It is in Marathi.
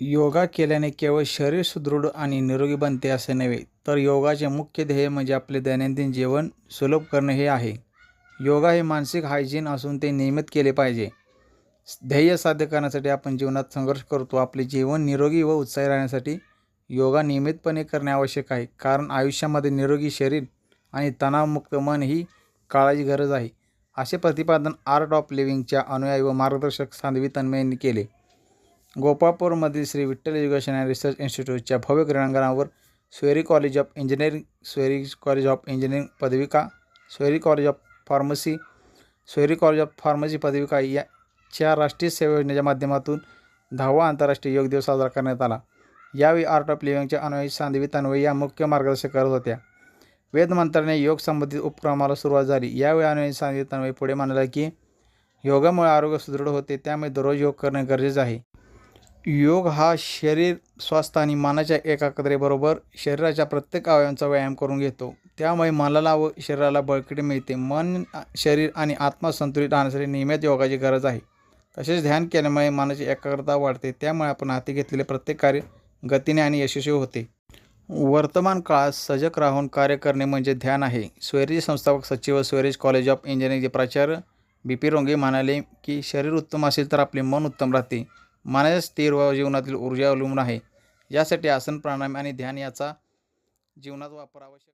योगा केल्याने केवळ शरीर सुदृढ आणि निरोगी बनते असे नव्हे तर योगाचे मुख्य ध्येय म्हणजे आपले दैनंदिन जीवन सुलभ करणे हे आहे. योगा हे मानसिक हायजीन असून ते नियमित केले पाहिजे. ध्येय साध्य करण्यासाठी आपण जीवनात संघर्ष करतो. आपले जीवन निरोगी व उत्साही राहण्यासाठी योगा नियमितपणे करणे आवश्यक आहे कारण आयुष्यामध्ये निरोगी शरीर आणि तणावमुक्त मन ही काळाची गरज आहे. असे प्रतिपादन आर्ट ऑफ लिव्हिंगच्या अनुयायी व मार्गदर्शक साध्वी तन्मयांनी केले. गोपाळपूरमधील Shri Vitthal education and research इन्स्टिट्यूटच्या भव्य क्रीडांगणावर SVERI college of engineering SVERI college of engineering पदविका SVERI college of pharmacy SVERI college of pharmacy पदविका याच्या राष्ट्रीय सेवा योजनेच्या माध्यमातून दहावा आंतरराष्ट्रीय योग दिवस साजरा करण्यात आला. यावेळी आर्ट ऑफ लिव्हिंगच्या अनुयायी सांधवी तन्वयी या मुख्य मार्गदर्शक करत होत्या. वेदमंत्राने योग संबंधित उपक्रमाला सुरुवात झाली. यावेळी अनुयायी सांधवी तन्वयी पुढे म्हणाला की योगामुळे आरोग्य सुदृढ होते त्यामुळे दररोज योग करणे गरजेचे आहे. योग हा शरीर स्वास्थ्य आणि मनाच्या एकाग्रतेबरोबर शरीराच्या प्रत्येक अवयवांचा व्यायाम करून घेतो. त्यामुळे मनाला व शरीराला बळकटी मिळते. मन शरीर आणि आत्मा संतुलित राहण्यासाठी नियमित योगाची गरज आहे. तसेच ध्यान केल्यामुळे मनाची एकाग्रता वाढते. त्यामुळे आपण हाती घेतलेले प्रत्येक कार्य गतीने आणि यशस्वी होते. वर्तमान काळात सजग राहून कार्य करणे म्हणजे ध्यान आहे. स्वैरेज संस्थापक सचिव स्वैरेज कॉलेज ऑफ इंजिनिअरिंगचे प्राचार्य बी पी रोंगे म्हणाले की शरीर उत्तम असेल तर आपले मन उत्तम राहते. मानस स्थिर व जीवनातील ऊर्जा अवलंबून आहे. यासाठी आसन प्राणायाम आणि ध्यान याचा जीवनात वापर आवश्यक